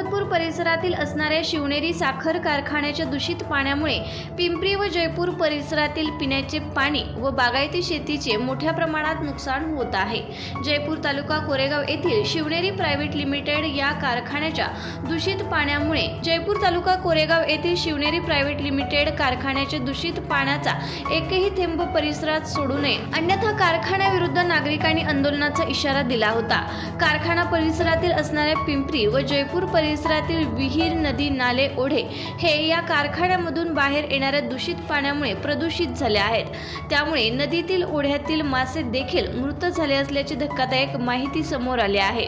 अहमदपूर परिसरातील असणाऱ्या शिवनेरी साखर कारखान्याच्या दूषित पाण्यामुळे पिंपरी व जयपूर परिसरातील पिण्याचे पाणी व बागायती शेतीचे मोठ्या प्रमाणात नुकसान होत आहे. जयपूर तालुका कोरेगाव येथील शिवनेरी प्रायव्हेट लिमिटेड या कारखान्याच्या दूषित पाण्यामुळे जयपूर तालुका कोरेगाव येथील शिवनेरी प्रायव्हेट लिमिटेड कारखान्याच्या दूषित पाण्याचा एकही थेंब परिसरात सोडू नये. अन्यथा कारखान्याविरुद्ध नागरिकांनी आंदोलनाचा इशारा दिला होता. कारखाना परिसरातील असणाऱ्या पिंपरी व जयपूर परिसर परिसरातील विहीर नदी नाले ओढे हे या कारखान्यामधून बाहेर येणाऱ्या दूषित पाण्यामुळे प्रदूषित झाले आहेत. त्यामुळे नदीतील ओढ्यातील मासे देखील मृत झाले असल्याची धक्कादायक माहिती समोर आली आहे.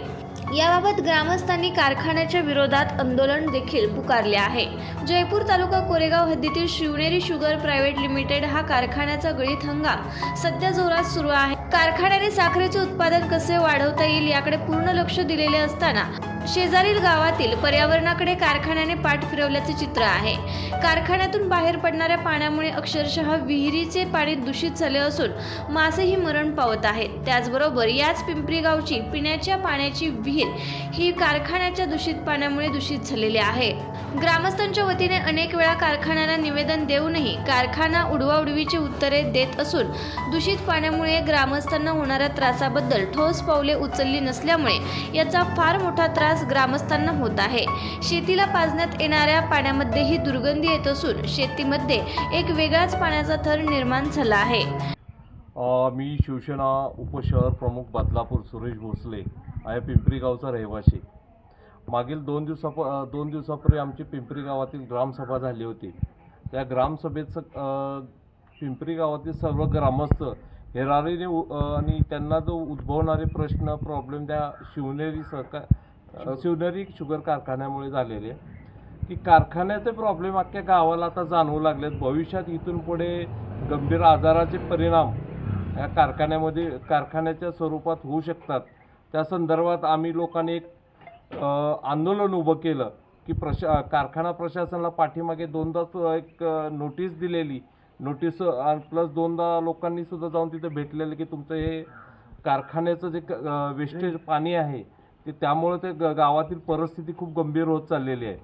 याबाबत ग्रामस्थांनी कारखान्याच्या विरोधात आंदोलन देखील पुकारले आहे. जयपूर तालुका कोरेगाव हद्दीतील शिवनेरी शुगर प्रायव्हेट लिमिटेड हा कारखान्याचा गळीत हंगाम सध्या जोरात सुरू आहे. कारखान्याने साखरेचे उत्पादन कसे वाढवता येईल याकडे पूर्ण लक्ष दिलेले असताना शेजारील गावातील पर्यावरणाकडे कारखान्याने पाठ फिरवल्याचे चित्र आहे. कारखान्यातून बाहेर पडणाऱ्या पाण्यामुळे अक्षरशः विहिरीचे पाणी दूषित झाले असून मासेही मरण पावत आहेत. त्याचबरोबर याच पिंपरी गावची पिण्याच्या पाण्याची विहीर ही कारखान्याच्या दूषित पाण्यामुळे दूषित झालेली आहे. ग्रामस्थांच्या वतीने अनेक वेळा कारखान्याला निवेदन देऊनही कारखाना उडवाउडवीची उत्तरे देत असून दूषित पाण्यामुळे ग्रामस्थांना होणाऱ्या त्रासाबद्दल ठोस पावले उचलली नसल्यामुळे याचा फार मोठा त्रास ग्रामस्थांना होत आहे. शेतीला पाजण्यात येणाऱ्या पाण्यामध्येही दुर्गंधी येत असून शेतीमध्ये एक वेगळाच पाण्याचा थर निर्माण झाला आहे. मी शिवसेना उपशहर प्रमुख बदलापूर सुरेश भोसले. आहे पिंपरी गावचा रहिवासी. मागील दोन दिवसाप दोन दिवसापूर्वी आमची पिंपरी गावातील ग्रामसभा झाली होती. त्या ग्रामसभेचं पिंपरी गावातील सर्व ग्रामस्थ हेरारीने आणि त्यांना जो उद्भवणारे प्रश्न प्रॉब्लेम त्या शिवनेरी सहकार शिवनेरी शुगर कारखान्यामुळे झालेले. की कारखान्याचे प्रॉब्लेम अख्ख्या गावाला आता जाणवू लागलेत. भविष्यात इथून पुढे गंभीर आजाराचे परिणाम या कारखान्यामध्ये कारखान्याच्या स्वरूपात होऊ शकतात. त्या संदर्भात आम्ही लोकांनी एक आंदोलन उभं केलं की प्रशा कारखाना प्रशासनाला पाठीमागे दोनदा एक नोटीस दिलेली. नोटीस प्लस दोनदा लोकांनी सुद्धा जाऊन तिथे भेटलेलं की तुमचं हे कारखान्याचं जे वेस्टेज पाणी आहे ते त्यामुळे ते ग- गावातील परिस्थिती खूप गंभीर होत चाललेली आहे.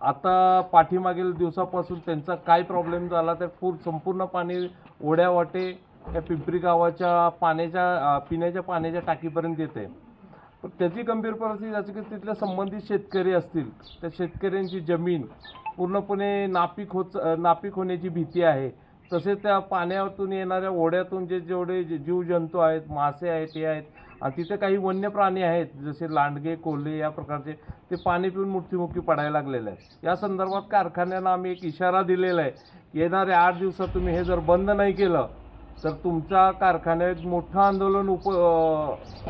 आता पाठीमागील दिवसापासून त्यांचा काय प्रॉब्लेम झाला तर पूर संपूर्ण पाणी ओढ्या वाटे या पिंपरी गावाच्या पाण्याच्या पिण्याच्या पाण्याच्या टाकीपर्यंत येते. पण त्याची गंभीर परिस्थिती अशी की तिथल्या संबंधित शेतकरी असतील त्या शेतकऱ्यांची जमीन पूर्णपणे नापीक होत नापीक होण्याची भीती आहे. तसेच त्या पाण्यातून येणाऱ्या ओढ्यातून जे जेवढे जे जीवजंतू आहेत मासे आहेत ते आहेत आणि तिथे काही वन्य प्राणी आहेत जसे लांडगे कोल्हे या प्रकारचे ते पाणी पिऊन मृत्युमुखी पडायला लागलेले आहेत. या संदर्भात कारखान्यांना आम्ही एक इशारा दिलेला आहे येणाऱ्या आठ दिवसात तुम्ही हे जर बंद नाही केलं तर तुमच्या कारखान्यात मोठं आंदोलन उप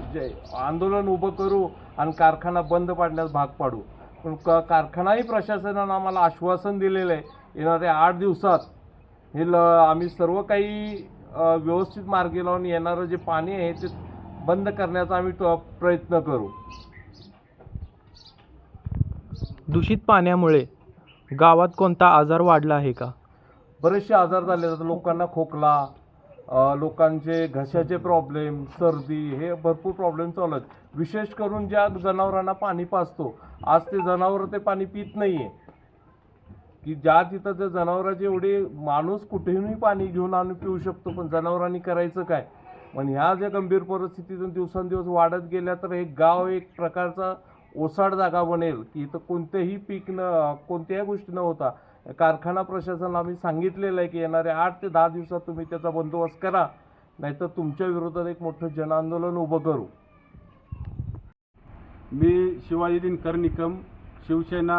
जे आंदोलन उभं करू आणि कारखाना बंद पाडण्यास भाग पाडू. पण क कारखानाही प्रशासनानं आम्हाला आश्वासन दिलेलं आहे येणाऱ्या आठ दिवसात हे ल आम्ही सर्व काही व्यवस्थित मार्गी लावून येणारं जे पाणी आहे ते बंद करण्याचा आम्ही प्रयत्न करू. दूषित पाण्यामुळे गावात कोणता आजार वाढला आहे का? बरेचसे आजार झाले आहेत. लोकांना खोकला लोकांचे घशाचे प्रॉब्लेम सर्दी हे भरपूर प्रॉब्लेम चालू आहेत. विशेष करून ज्या जनावरांना पाणी पाजतो. आज ते जनावरं ते पाणी पित नाही आहे की ज्या तिथं त्या जनावरांचे एवढे माणूस कुठेही पाणी घेऊन आणून पिऊ शकतो पण जनावरांनी करायचं काय? पण ह्या ज्या गंभीर परिस्थितीतून दिवसेंदिवस वाढत गेल्या तर हे गाव एक प्रकारचा ओसाड जागा बनेल की इथं कोणतेही पीक न कोणत्याही गोष्टी न होता कारखाना प्रशासनाला आम्ही सांगितलेलं आहे की येणाऱ्या आठ ते दहा दिवसात तुम्ही त्याचा बंदोबस्त करा नाहीतर तुमच्या विरोधात एक मोठं जनआंदोलन उभं करू. मी शिवाजी दिनकर निकम शिवसेना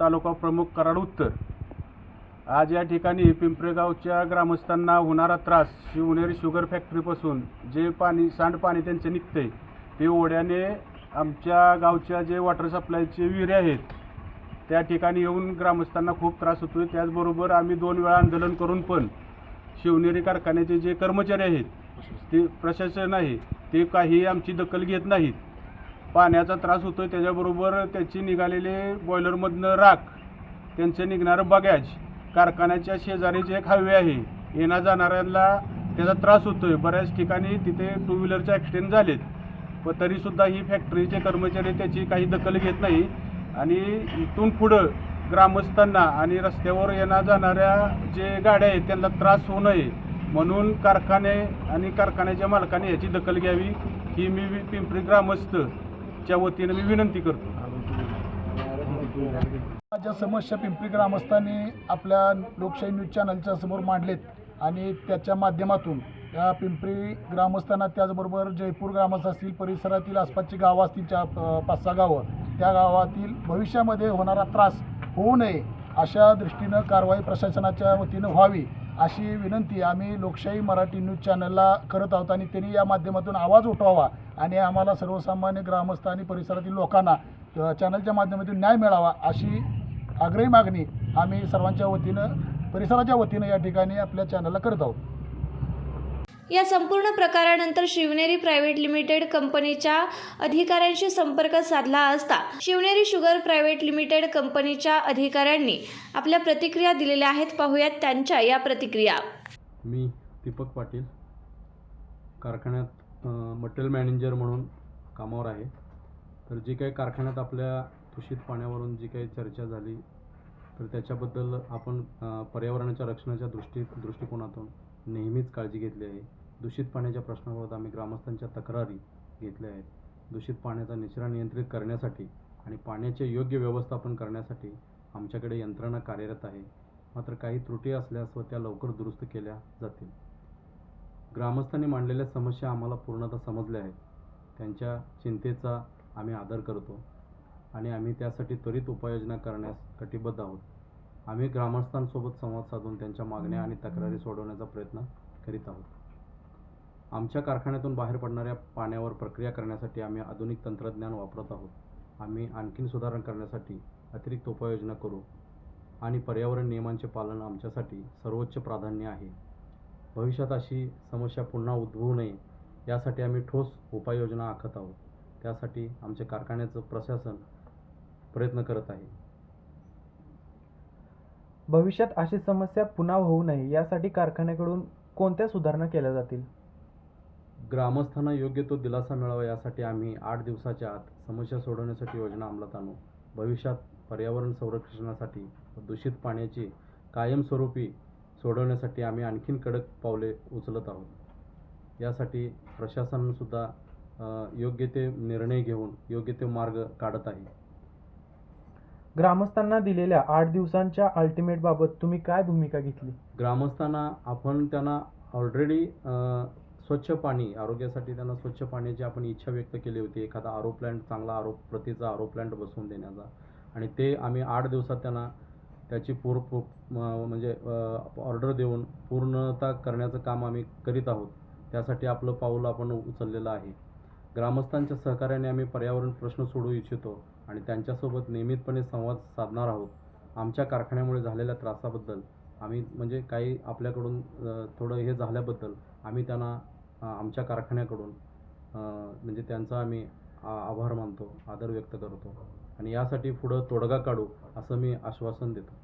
तालुका प्रमुख कराड उत्तर. आज या ठिकाणी पिंपरेगावच्या ग्रामस्थांना होणारा त्रास शिवनेरी शुगर फॅक्टरीपासून जे पाणी सांडपाणी त्यांचं निघते ते ओढ्याने आमच्या गावच्या जे वॉटर सप्लायचे विहिरे आहेत त्या ठिकाणी येऊन ग्रामस्थांना खूप त्रास होतोय. त्याचबरोबर आम्ही दोन वेळा आंदोलन करून पण शिवनेरी कारखान्याचे जे कर्मचारी आहेत ते प्रशासन आहे ते काही आमची दखल घेत नाहीत. पाण्याचा त्रास होतोय. त्याच्याबरोबर त्याची निघालेले बॉयलरमधनं राख त्यांचं निघणारं बगॅज कारखान्याच्या शेजारी जे एक हायवे आहे. येण्या जाणाऱ्यांना त्याचा त्रास होतोय. बऱ्याच ठिकाणी तिथे टू व्हीलरचे ॲक्सिडेंट झालेत. पण तरीसुद्धा ही फॅक्टरीचे कर्मचारी त्याची काही दखल घेत नाही. आणि इथून पुढं ग्रामस्थांना आणि रस्त्यावर येण्या जाणाऱ्या जे गाड्या आहेत त्यांना त्रास होऊ नये. म्हणून कारखाने आणि कारखान्याच्या मालकाने याची दखल घ्यावी ही मी वि- पिंपरी ग्रामस्थच्या वतीनं मी विनंती करतो. ज्या समस्या पिंपरी ग्रामस्थांनी आपल्या लोकशाही न्यूज चॅनलच्या समोर मांडलेत आणि त्याच्या माध्यमातून या पिंपरी ग्रामस्थांना त्याचबरोबर जयपूर ग्रामस्थ असतील परिसरातील आसपासची गावं असतील चार पाच सहा गावं त्या गावातील भविष्यामध्ये होणारा त्रास होऊ नये अशा दृष्टीनं कारवाई प्रशासनाच्या वतीनं व्हावी. अशी विनंती आम्ही लोकशाही मराठी न्यूज चॅनलला करत आहोत आणि त्यांनी या माध्यमातून आवाज उठवावा आणि आम्हाला सर्वसामान्य ग्रामस्थ आणि परिसरातील लोकांना चॅनलच्या माध्यमातून न्याय मिळावा अशी आग्रही मागणी आम्ही सर्वांच्या वतीनं परिसराच्या वतीनं या ठिकाणी आपल्या चॅनलला करत आहोत. या संपूर्ण प्रकारानंतर शिवनेरी प्रायव्हेट लिमिटेड कंपनीच्या अधिकाऱ्यांशी संपर्क साधला असता शिवनेरी शुगर प्रायव्हेट लिमिटेड कंपनीच्या अधिकाऱ्यांनी आपल्या प्रतिक्रिया दिलेल्या आहेत. पाहूयात त्यांच्या या प्रतिक्रिया. मी दीपक पाटील कारखान्यात मटेरियल मॅनेजर म्हणून कामावर आहे. तर जी काही कारखान्यात आपल्या दूषित पाण्यावरून जी काही चर्चा झाली तर त्याच्याबद्दल आपण पर्यावरणाच्या रक्षणाच्या दृष्टी दृष्टिकोनातून नेहमीच काळजी घेतली आहे. दूषित पाण्याच्या प्रश्नाबाबत आम्ही ग्रामस्थांच्या तक्रारी घेतल्या आहेत. दूषित पाण्याचा निचरा नियंत्रित करण्यासाठी आणि पाण्याचे योग्य व्यवस्थापन करण्यासाठी आमच्याकडे यंत्रणा कार्यरत आहे. मात्र काही त्रुटी असल्यास व त्या लवकर दुरुस्त केल्या जातील. ग्रामस्थांनी मांडलेल्या समस्या आम्हाला पूर्णतः समजल्या आहेत. त्यांच्या चिंतेचा आम्ही आदर करतो आणि आम्ही त्यासाठी त्वरित उपाययोजना करण्यास कटिबद्ध आहोत. आम्ही ग्रामस्थांसोबत संवाद साधून त्यांच्या मागण्या आणि तक्रारी सोडवण्याचा प्रयत्न करीत आहोत. आमच्या कारखान्यातून बाहेर पडणाऱ्या पाण्यावर प्रक्रिया करण्यासाठी आम्ही आधुनिक तंत्रज्ञान वापरत आहोत. आम्ही आणखीन सुधारणा करण्यासाठी अतिरिक्त उपाययोजना करू आणि पर्यावरण नियमांचे पालन आमच्यासाठी सर्वोच्च प्राधान्य आहे. भविष्यात अशी समस्या पुन्हा उद्भवू नये यासाठी आम्ही ठोस उपाययोजना आखत आहोत. त्यासाठी आमच्या कारखान्याचं प्रशासन प्रयत्न करत आहे. भविष्यात अशी समस्या पुन्हा होऊ नये यासाठी कारखान्याकडून कोणत्या सुधारणा केल्या जातील? ग्रामस्थांना योग्य तो दिलासा मिळावा यासाठी आम्ही आठ दिवसाच्या आत समस्या सोडवण्यासाठी योजना अंमलात आणू. भविष्यात पर्यावरण संरक्षणासाठी दूषित पाण्याची कायमस्वरूपी सोडवण्यासाठी आम्ही आणखीन कडक पावले उचलत आहोत. यासाठी प्रशासनसुद्धा योग्य ते निर्णय घेऊन योग्य ते मार्ग काढत आहे. ग्रामस्थांना दिलेल्या आठ दिवसांच्या अल्टिमेट बाबत तुम्ही काय भूमिका घेतली? ग्रामस्थांना आपण त्यांना ऑलरेडी स्वच्छ पाणी आरोग्यासाठी त्यांना स्वच्छ पाण्याची आपण इच्छा व्यक्त केली होती एखादा आरो प्लॅन्ट चांगला आरो प्रतीचा आरो प्लॅन्ट बसवून देण्याचा. आणि ते आम्ही आठ दिवसात त्यांना त्याची पूर म्हणजे ऑर्डर देऊन पूर्णता करण्याचं काम आम्ही करीत आहोत. त्यासाठी आपलं पाऊल आपण उचललेलं आहे. ग्रामस्थांच्या सहकार्याने आम्ही पर्यावरण प्रश्न सोडवू इच्छितो आणि त्यांच्यासोबत नियमितपणे संवाद साधणार आहोत. आमच्या कारखान्यामुळे झालेल्या त्रासाबद्दल आम्ही म्हणजे काही आपल्याकडून थोडं हे झाल्याबद्दल आम्ही त्यांना आमच्या कारखान्याकडून म्हणजे त्यांचा आम्ही आ- आभार मानतो आदर व्यक्त करतो. आणि यासाठी पुढं तोडगा काढू असं मी आश्वासन देतो.